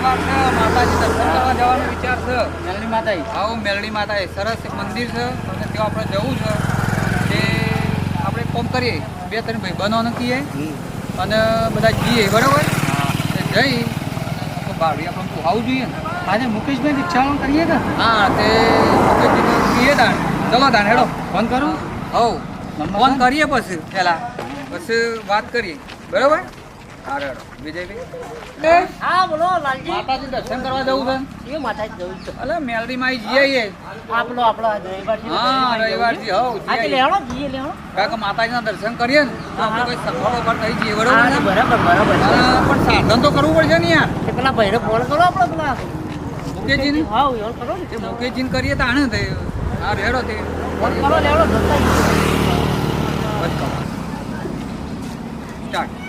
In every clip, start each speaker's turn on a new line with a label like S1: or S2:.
S1: રવિવાર છે માતાજી દર્શન કરવા જવાનો વિચાર છે.
S2: મેલની માતાએ
S1: આવો મેલડી માતાએ સરસ મંદિર છે અને ત્યાં આપણે જવું છે. તે આપણે કોમ કરીએ. બે ત્રણ ભાઈ બનવાનું કહીએ અને બધા જઈએ બરાબર? તે જઈ. તો ભાડું આપણે પુહાવું જોઈએ ને.
S2: આજે મુકેશભાઈ રિક્ષાવાળો કરીએ કે?
S1: હા તે કહીએ તાણ. ચલો તાણ હેડો.
S2: ફોન કરું?
S1: હવ. ફોન કરીએ પછી પહેલા. પછી વાત કરીએ. બરાબર? હા હેડો વિજયભાઈ?
S3: હા બોલો લાલજી.
S1: માતાજી માતાજીના દર્શન કરીએ ને બરોબર ને?
S3: બરાબર
S1: પણ સાધન તો કરવું પડશે ને યાર.
S3: પેલા ભાઈ ફોન કરો આપડે પેલા.
S1: મુકેશજીને?
S3: હા કરો ને.
S1: કરીએ તો આને તે હા રેડો તે.
S3: ફોન કરો
S1: સ્ટાર્ટ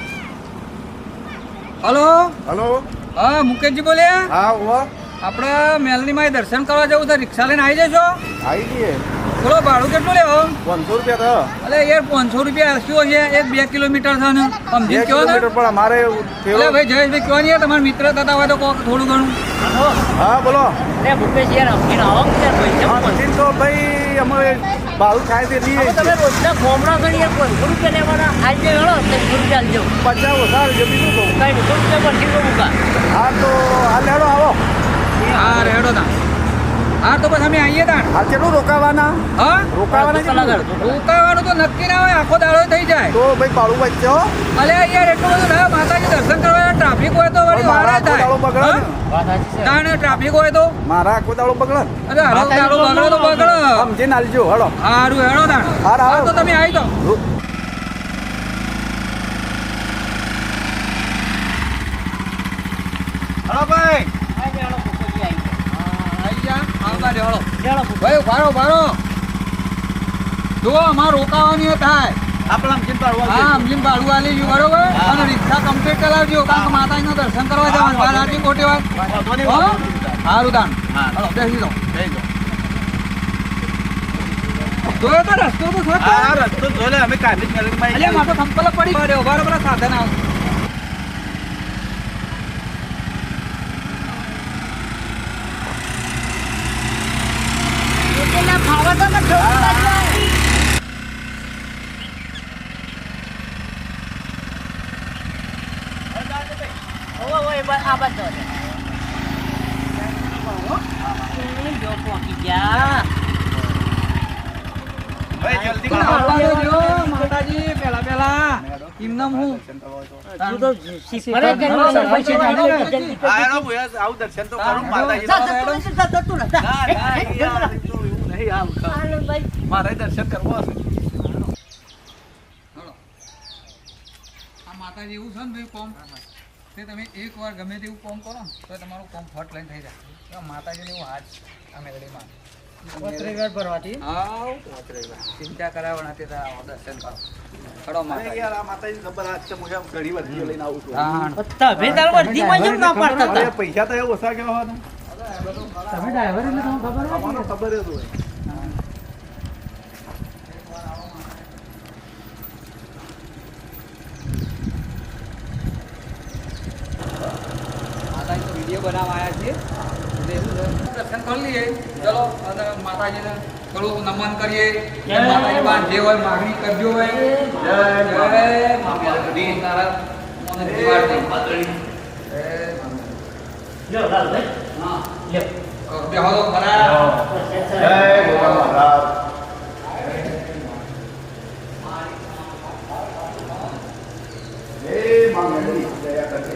S1: હલો?
S4: હલો?
S1: હા મુકેશજી બોલ્યા?
S4: હા ઓવા
S1: આપણે મેલનીમાં દર્શન કરવા જવું છે. રિક્ષા લઈને આવી જશો?
S4: આવી જઈએ.
S1: બોલો ભાડું કેટલું લેવો?
S4: પાંચસો રૂપિયા
S1: અલે યાર પાંચસો રૂપિયા શું છે એક બે કિલોમીટર છે ને.
S4: થયો
S1: સમજી કયો ને?
S4: પણ અમારે
S1: એટલે ભાઈ જયેશભાઈ કયો નહીં તમારા મિત્ર થતા હોય તો થોડું ઘણું.
S4: હા બોલો.
S3: ભૂપેશ કે.
S4: મશીન તો ભાઈ અમે ભાવ થાય તે લઈએ
S3: તમે રોજના ફોમડા કરીએ પાંચસો રૂપિયા લેવાના? આજે વેળો ત્રણસો રૂપિયા આલજો
S4: પચાસ વધારે બીજું કહું?
S3: કઈ પરથી તો મૂકા.
S4: હા તો હાલ લેડો આવો.
S1: તા તો બસ અમે આવીએ તાણ.
S4: હાલ કેટલું રોકાવાના?
S1: હા?
S4: રોકાવાના?
S1: રોકાવાનું તો નક્કી ના હોય આખો દાડો થઈ જાય.
S4: તો ભાઈ પાડું વચ્ચે
S1: અલે યાર એટલું બધું ના માતાજી દર્શન કરવા ટ્રાફિક હોય તો વળી વારા
S4: થાય દાડો બગડે ને.
S1: ટ્રાફિક હોય તો.
S4: મારા આખો દાડો બગડે
S1: અરે હારો દાડો બગડે તો બગડે.
S4: સમજીને હાલજો હળો
S1: હારું હેડો તાણ.
S4: હારું,
S1: હા તો તમે આવી જાઓ. હલો ભાઈ
S3: આજે વેળો ભૂપેશજી આવી ગયા.
S1: આવી ભાઈ ભારો ભારો જો અમાર રોકાવાની થાય.
S4: આપણે ચિંતા
S1: હા અમજીન ભાડું આલી બરોબર? અને રિક્ષા કમ્પ્લીટ કરાવજો કારણ કે માતાજીના દર્શન કરવા જવાનું. બાર આટલી ખોટી વાત. હો? સારું દાન બેસી જાઓ જોયો તો રસ્તો તો છે
S4: રસ્તો જોલે અમે કાઢી જ મેલડીમાં
S1: અલ્યા માથે સંપલ પડી. ઊભા સાધન આવ
S3: પેલા ખાવા તો નથી ખાવા. ઓવે, ઓવે, એ બા- આ. હમ, જો પહોંચી ગયા.
S4: જલ્દી
S1: માતાજી પેલા પેલા એમનેમ હું
S3: તું
S4: આવું દર્શન તો કરું માતાજી. મારે દર્શન કરવા હશે
S1: માતાજી એવું છે ને ભાઈ કોમ તે તમે એક વાર ગમે તેવું કોમ કરો તો તમારું કોમ ફટ લઈને થઈ જાય માતાજીને એવું હાથ
S2: ભરવાથી?
S1: આવ ચિંતા કરાવવાના તે તારા દર્શન કરો. ખડો
S4: અરે યાર આ માતાજી ખબર આ છે મુજબ ઘડી વર્ધી લઈને આવું છું.
S1: હા
S3: તમે તાર વર્ધીમાં જેમ ના પાડતા
S4: પૈસા તો એ કેવા હતા
S2: તમે ડ્રાઈવર એટલે તમને ખબર હોય
S4: ખબર જ હોય.
S1: વીડિયો બનાવવા આવ્યા છીએ એટલે દર્શન કરી લઈએ. ચલો અને માતાજીને થોડું નમન કરીએ. માતાજી પાસે જે હોય માગણી કરજો હોય જય જય મામી તારા મને દે. જય
S3: લ્યો, લાલ ભાઈ.
S1: હા.
S3: લ્યો.
S1: બેહો ખરા.
S4: જય ભોળા મહારાજ જય માં મેલડી દયા કરજે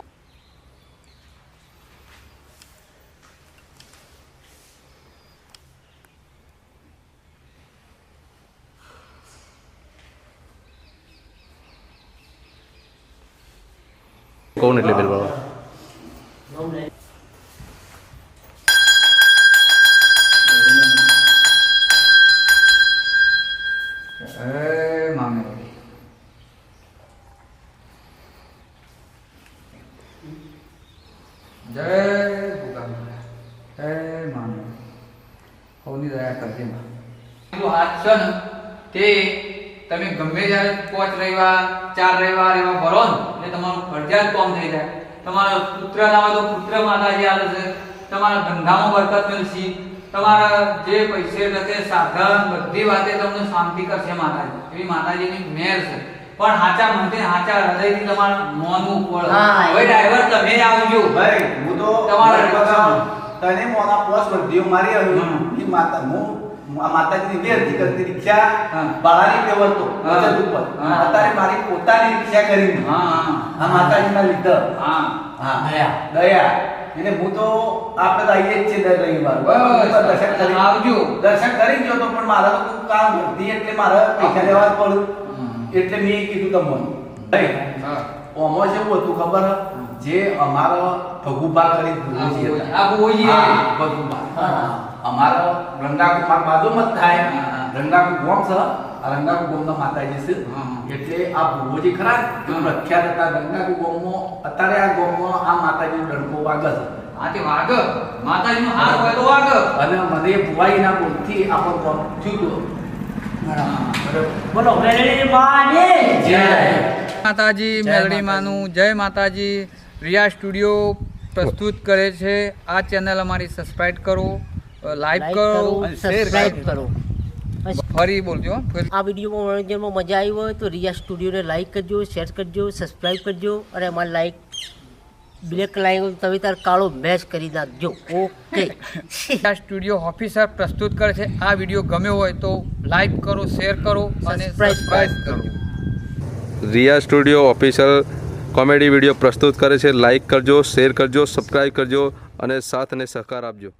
S4: કહું
S3: ને
S1: એટલે
S5: બેલ બાબા
S1: છે તે તમે ગમે ત્યારે પોચ રવિવાર ચાર રવિવાર એવા ભરો ને એટલે તમારું ફરજિયાત કામ થઈ જાય. તમારા પુત્ર ના હોય તો પુત્ર માતાજી આવે છે. તમારા ધંધામાં બરકત મળશે. તમારા જે પૈસે લખે સાધન બધી વાતે તમને શાંતિ કરશે માતાજી. એવી માતાજીની મેર છે. પણ હાચા મનથી હાચા હૃદયથી તમારે મોન પડે હવે ડ્રાઈવર તમે આવજો.
S4: ભાઈ હું તો
S1: તમારા
S4: તને મોના પોસ બધી મારી આવ્યો. માતા હું આ માતાજીની બે અરજી કરતી રિક્ષા બાળાની
S1: પેવરતો
S4: બચત ઉપર. અત્યારે મારી પોતાની રિક્ષા કરી
S1: હા હા.
S4: આ માતાજીના લીધે.
S1: હા.
S4: હા. દયા. એટલે હું તો આપણે તો આવીએ જ છીએ દર રવિવાર દર્શન કરી
S1: આવજો.
S4: દર્શન કરી ગયો તો પણ મારા તો કામ નથી એટલે મારે પૈસા લેવા જ પડ્યું એટલે મેં કીધું તમને. ઓમાં જેવું હતું ખબર? જે અમારો ભગુભા કરી
S1: આ
S4: ભુવોજી
S1: ભુવોજી.
S4: રંગાકુ
S3: માર.
S4: અમારો બાજુમાં જ થાય. રંગાકુ ગોમ છે. આ રંગાકુ ગોમના માતાજી છે. એટલે આ ભુવોજી ખરા. પ્રખ્યાત હતા. રંગાકુ ગોમમાં અત્યારે આ ગોમમાં આ માતાજીનો ડંકો વાગે છે.
S1: હા તે વાગ. માતાજીનું હાથ હોય તો વાગ.
S4: અને મને ભુવાઈના બોલથી આપણો ગોમ થયું
S3: બોલો મેલડી માની.
S4: જય.
S1: માતાજી મેલડી માનું. જય માતાજી. રિયા સ્ટુડિયો પ્રસ્તુત કરે છે. આ ચેનલ અમારી સબસ્ક્રાઈબ કરો. લાઈક
S3: લાઈક
S1: કરો
S3: કરો
S1: અને શેર
S3: સબસ્ક્રાઇબ
S1: કરો.
S3: કરો.
S1: ફરી બોલજો
S3: આ વિડીયોમાં મનોરંજનમાં મજા આવી હોય તો રિયા સ્ટુડિયોને લાઈક કરજો શેર કરજો સબસ્ક્રાઇબ કરજો અને અમારે લાઈક બ્લેક લાઈન તમે તાર કાળો મેચ કરી નાખજો. ઓકે
S1: આ સ્ટુડિયો ઓફિસર પ્રસ્તુત કરે છે. આ વીડિયો ગમ્યો હોય તો લાઈક કરો શેર કરો અને સબસ્ક્રાઇબ કરજો.
S5: Riya studio officer comedy video પ્રસ્તુત કરે છે. લાઇક કરજો શેર કરજો સબસ્ક્રાઈબ કરજો અને સાથ અને સહકાર આપજો.